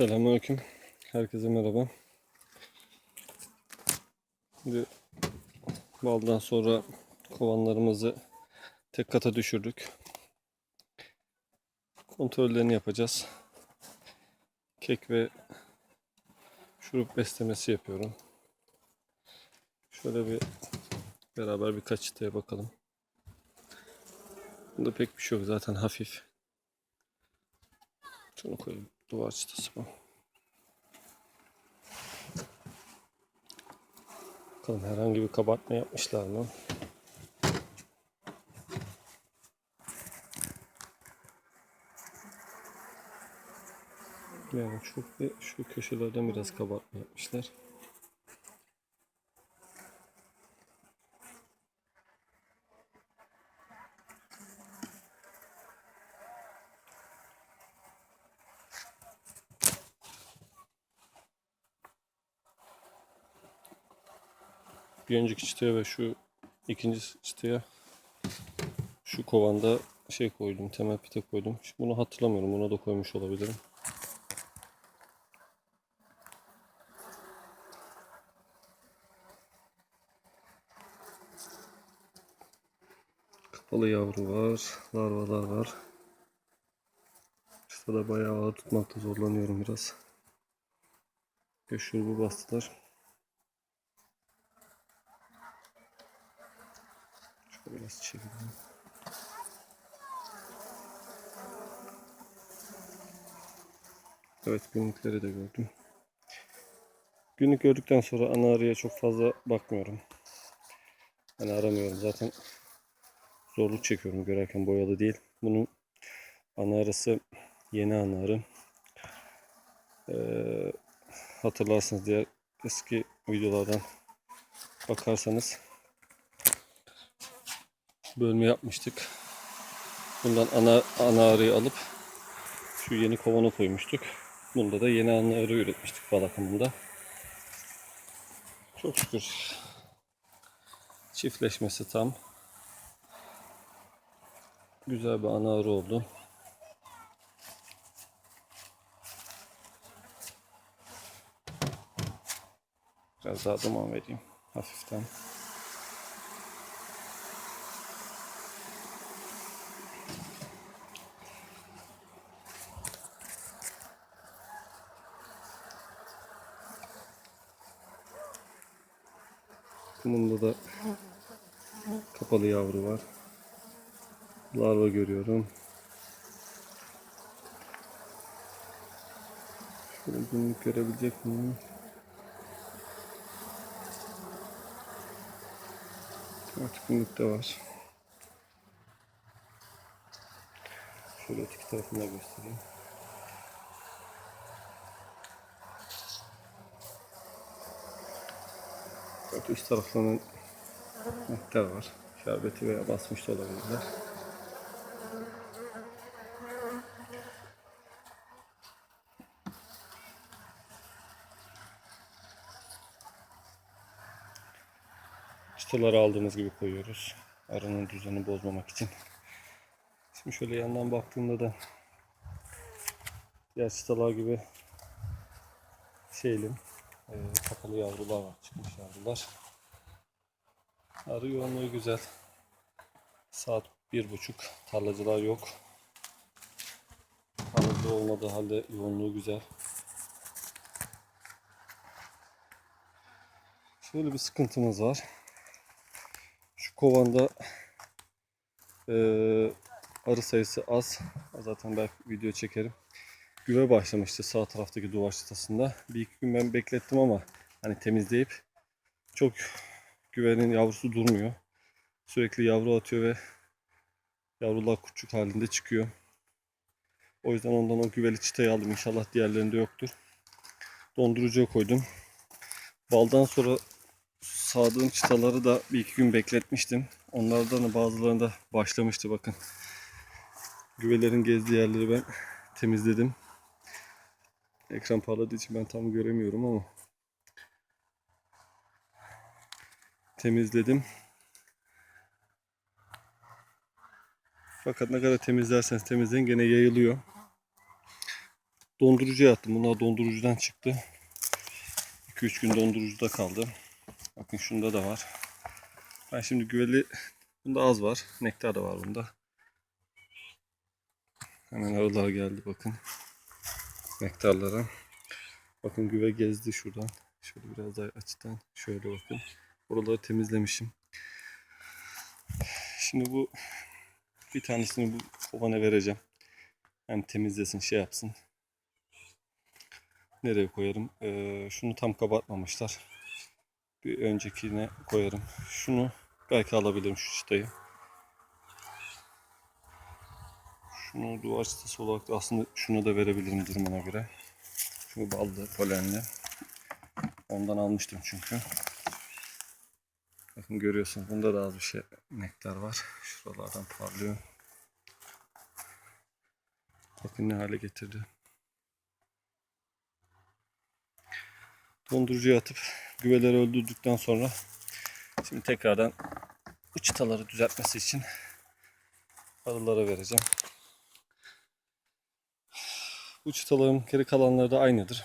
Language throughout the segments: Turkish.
Selamünaleyküm. Herkese merhaba. Şimdi baldan sonra kovanlarımızı tek kata düşürdük. Kontrollerini yapacağız. Kek ve şurup beslemesi yapıyorum. Şöyle bir beraber birkaç çıtaya bakalım. Bunda pek bir şey yok zaten hafif. Şunu koyayım. Duvar çıtası bu. Bakalım herhangi bir kabartma yapmışlar mı? Yani çok şu köşelerden biraz kabartma yapmışlar. Bir önceki çıtaya ve şu ikinci çıtaya şu kovanda şey koydum, temel pite koydum. Şimdi bunu hatırlamıyorum. Buna da koymuş olabilirim. Kapalı yavru var, larvalar var. Çıtada bayağı ağır tutmakta zorlanıyorum biraz. Ve şurubu bastılar. Biraz çevireyim. Evet günlükleri de gördüm. Günlük gördükten sonra ana arıya çok fazla bakmıyorum. Hani aramıyorum zaten zorluk çekiyorum görerken boyalı değil. Bunun ana arası yeni ana arı. Ee, hatırlarsınız diğer eski videolardan bakarsanız bölme yapmıştık. Bundan ana ana arıyı alıp şu yeni kovana koymuştuk. Bunda da yeni ana arı üretmiştik bal akımında. Çok şükür çiftleşmesi tam. Güzel bir ana arı oldu. Biraz daha duman vereyim hafiften. Bunda da kapalı yavru var. Larva görüyorum. Şöyle günlük görebilecek miyim? Evet günlükte var. Şöyle öteki tarafını da göstereyim. Üst taraflarının nektar var. Şerbeti veya basmış da olabilirler. Çıtaları aldığımız gibi koyuyoruz. Arının düzenini bozmamak için. Şimdi şöyle yandan baktığımda da diğer çıtalar gibi şeylim e, kapalı yavrular var. Çıkmış yavrular. Arı yoğunluğu güzel. Saat bir buçuk. Tarlacılar yok. Tarlacı olmadığı halde yoğunluğu güzel. Şöyle bir sıkıntımız var. Şu kovanda eee, arı sayısı az. Zaten belki video çekerim. Güve başlamıştı sağ taraftaki duvar çıtasında. Bir iki gün ben beklettim ama hani temizleyip çok güvenin yavrusu durmuyor. Sürekli yavru atıyor ve yavrular küçük halinde çıkıyor. O yüzden ondan o güveli çıtayı aldım. İnşallah diğerlerinde yoktur. Dondurucuya koydum. Baldan sonra sağdığım çıtaları da bir iki gün bekletmiştim. Onlardan da bazılarında başlamıştı bakın. Güvelerin gezdiği yerleri ben temizledim. Ekran parladığı için ben tam göremiyorum ama temizledim. Fakat ne kadar temizlerseniz temizleyin gene yayılıyor. dondurucuya attım. Bunlar dondurucudan çıktı. 2-3 gün dondurucuda kaldı. Bakın şunda da var. Ben şimdi güveli bunda az var. Nektar da var bunda. Hemen arılar geldi bakın. Nektarlara. Bakın güve gezdi şuradan. Şöyle biraz daha açıdan. Şöyle bakın. Oraları temizlemişim. Şimdi bu bir tanesini bu kovana vereceğim. Hem temizlesin şey yapsın. Nereye koyarım? Ee, şunu tam kabartmamışlar. Bir öncekine koyarım. Şunu belki alabilirim şu çıtayı. Şunu duvar çıtası olarak da aslında şunu da verebilirim durumuna göre. Şu ballı, polenli. Ondan almıştım çünkü. Bakın görüyorsun bunda da az bir şey nektar var. Şuralardan parlıyor. Bakın ne hale getirdi. Dondurucuya atıp güveleri öldürdükten sonra şimdi tekrardan bu çıtaları düzeltmesi için arılara vereceğim. Bu çıtaların geri kalanları da aynıdır.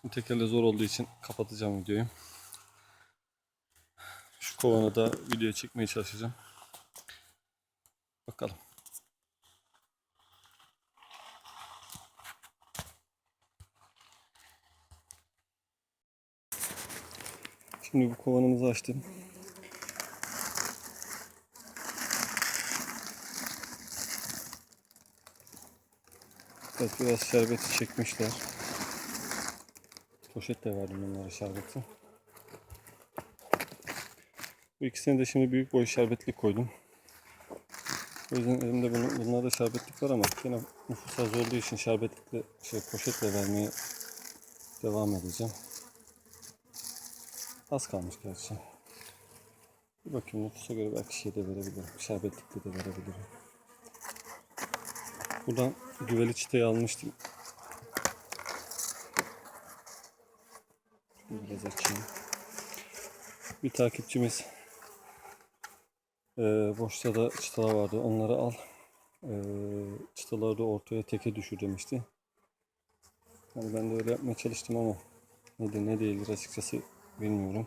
Şimdi tekerle zor olduğu için kapatacağım videoyu. Şu kovanı da videoya çekmeye çalışacağım. Bakalım. Şimdi bu kovanımızı açtım. Evet biraz şerbeti çekmişler. Poşet de verdim onlara şerbeti. Bu ikisini de şimdi büyük boy şerbetlik koydum. O yüzden elimde bunu, bunlarda şerbetlik var ama yine nüfus az olduğu için şerbetlikle şey poşetle vermeye devam edeceğim. Az kalmış gerçi. Bir bakayım nüfusa göre belki şey de verebilirim. Şerbetlikle de verebilirim. Buradan güveli çiteyi almıştım. Biraz açayım. Bir takipçimiz eee boşta da çıtalar vardı. Onları al. Eee çıtaları da ortaya teke düşür demişti. Yani ben de öyle yapmaya çalıştım ama nedir ne değildir açıkçası bilmiyorum.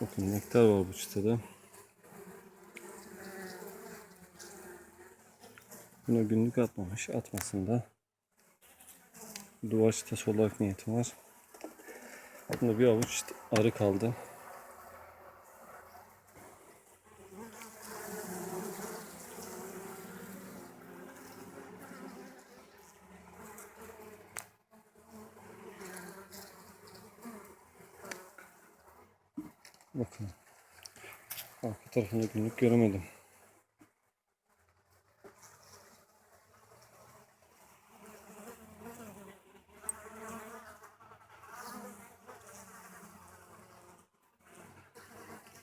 Bakın nektar var bu çıtada. Buna günlük atmamış. Atmasın da. Duvar çıtası olarak niyetim var. Bunda bir avuç arı kaldı. Bakın. Arka tarafında günlük göremedim.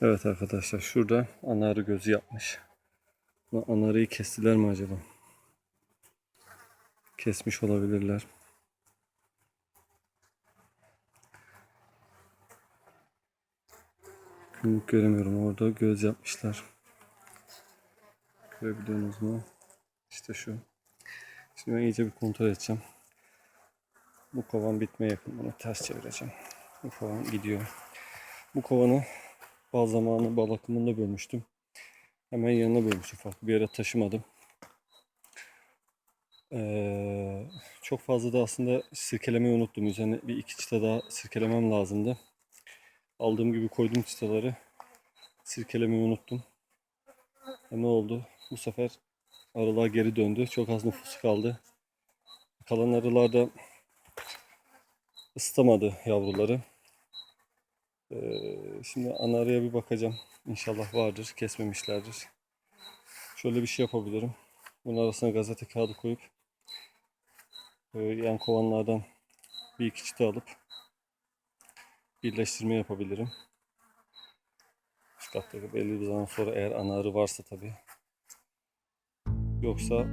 Evet arkadaşlar şurada ana arı gözü yapmış. Bu ana arıyı kestiler mi acaba? Kesmiş olabilirler. Günlük göremiyorum. Orada göz yapmışlar. Görebiliyorsunuz mu? İşte şu. Şimdi ben iyice bir kontrol edeceğim. Bu kovan bitmeye yakın. Bunu ters çevireceğim. Bu kovan gidiyor. Bu kovanı bal zamanı bal akımında bölmüştüm. Hemen yanına bölmüştüm. Farklı bir yere taşımadım. Ee, çok fazla da aslında sirkelemeyi unuttum. Üzerine bir iki çıta daha sirkelemem lazımdı. Aldığım gibi koydum çıtaları. Sirkelemeyi unuttum. E ne oldu? Bu sefer arılar geri döndü. Çok az nüfus kaldı. Kalan arılar da ısıtamadı yavruları. Ee, şimdi ana arıya bir bakacağım. İnşallah vardır. Kesmemişlerdir. Şöyle bir şey yapabilirim. Bunun arasına gazete kağıdı koyup e, yan kovanlardan bir iki çıta alıp birleştirme yapabilirim. Üst kattaki belli bir zaman sonra eğer ana arı varsa tabii. Yoksa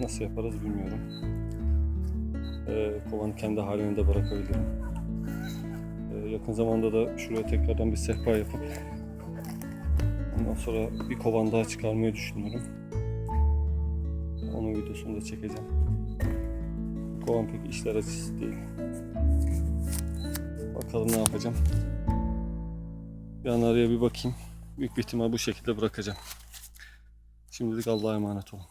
nasıl yaparız bilmiyorum. Ee, kovanı kendi haline de bırakabilirim. Yakın zamanda da şuraya tekrardan bir sehpa yapıp ondan sonra bir kovan daha çıkarmayı düşünüyorum. Onun videosunu da çekeceğim. Kovan pek işler açısı değil. Bakalım ne yapacağım. An araya bir bakayım. Büyük bir ihtimal bu şekilde bırakacağım. Şimdilik Allah'a emanet olun.